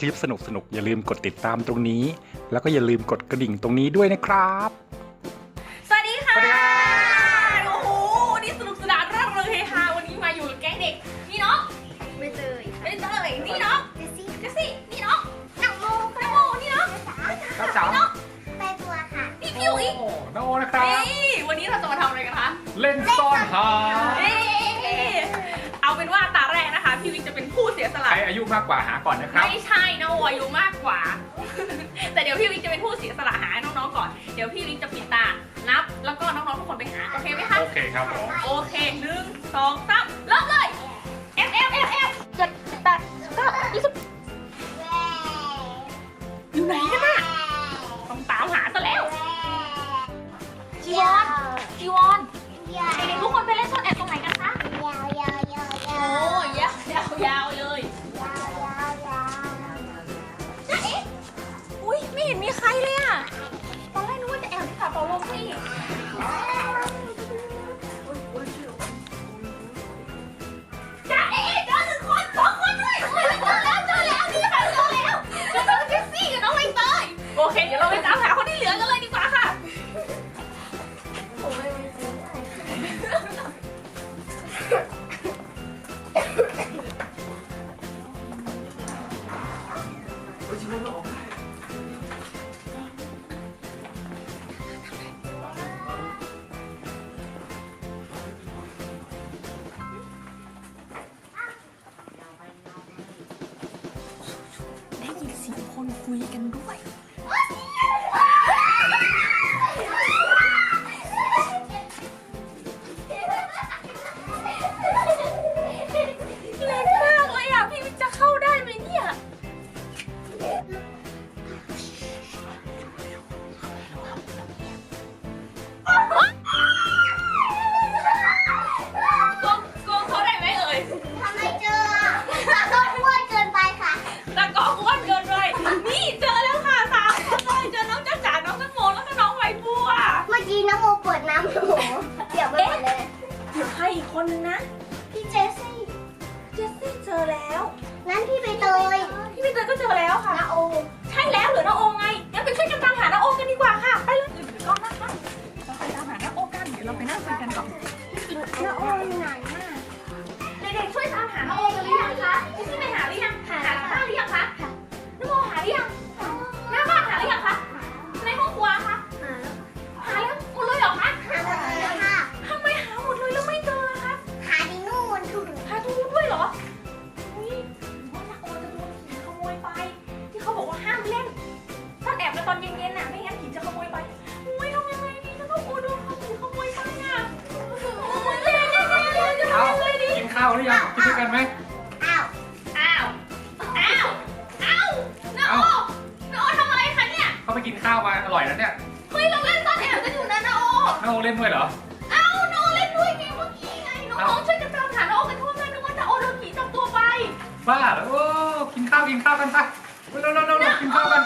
คลิปสนุกๆอย่าลืมกดติดตามตรงนี้ แล้วก็อย่าลืมกดกระดิ่งตรงนี้ด้วยนะครับ สวัสดีค่ะสวัสดีครับโอ้โหวันนี้สนุกสนานร่าเริงเฮฮาวันนี้มาอยู่กับแก๊งเด็ก นี่น้องไม่เตยไม่เตยนี่น้องเจสซี่เจสซี่นี่น้องนักโมแตงโมนี่น้องครับจ๋านี่น้องแปลตัวค่ะพี่พิวอีกโอ้น้องโอนะครับ นี่วันนี้เราจะมาทำอะไรกันคะ เล่นซ่อนหา ยุมากกว่าหาก่อนนะครับ ไม่ใช่นะโออายุมากกว่า แต่เดี๋ยวพี่วิกจะเป็นผู้เสียสละหาให้น้องๆก่อน เดี๋ยวพี่วิกจะปิดตา นับ แล้วก็น้องๆทุกคนไปหา โอเคไหมคะ โอเคครับผม โอเคหนึ่งสองสามเริ่มเลย F F F F เจ็ดแปดเก้ายี่สิบอยู่ไหนกันน่ะต้องตามหาซะแล้ว จีวอนจีวอนเด็กๆทุกคนไปเล่นซ่อนแอบตรงไหนกันคะ ยาวยาวยาวยาโอ้วยยาวยาวยาวเลย เคเดี๋ยวเราไปตามหาคนที่เหลือกันเลยดีกว่าค่ะ ได้ยินเสียงคนคุยกันด้วย น้ำโมเปิดน้ำหนูเดี๋ยวไปหมดเลยเดี๋ยวให้อีกคนนึงนะ พี่เจสซี่เจสซี่เจอแล้ว งั้นพี่ไปเตยพี่ใบเตยก็เจอแล้วค่ะ นาโอใช่แล้วเหลือน้าโอไงงั้นไปช่วยกันตามหาน้าโอกันดีกว่าค่ะ ไปเลยถือกล้องนะคะเราไปตามหาน้าโอกัน เดี๋ยวเราไปนั่งคุยกันก่อนนาโออยู่ไหนน่ะเด็กๆช่วยตามหาน้าโอกันหรือยังคะพี่ซี่ไตอนเย็นๆน่ะไม่งั้นผีจะขโมยไปอุ้ยทำยังไงดีถ้าน้าโอโดนผีขโมยไปอะโอ้ยเล่นเล่นเล่นเล่นจะเอาทำยังไงดีกินข้าวหรือยังกินด้วยกันไหมอ้าวอ้าวอ้าวอ้าวน้าโอน้าโอทำอะไรคะเนี่ยเขาไปกินข้าวมาอร่อยแล้วเนี่ยเฮ้ยเราเล่นซ่อนแอบกันอยู่นะน้าโอน้องโอเล่นด้วยเหรอเอ้าน้าโอเล่นด้วยไงเมื่อกี้ไงน้องๆช่วยกันตามหาน้าโอกันทั่วเลยนึกว่าน้าโอโดนผีจับตัวไปบ้าเหรอโอ้กินข้าวกินข้าวกันไปเร็วๆๆๆกินข้าวกัน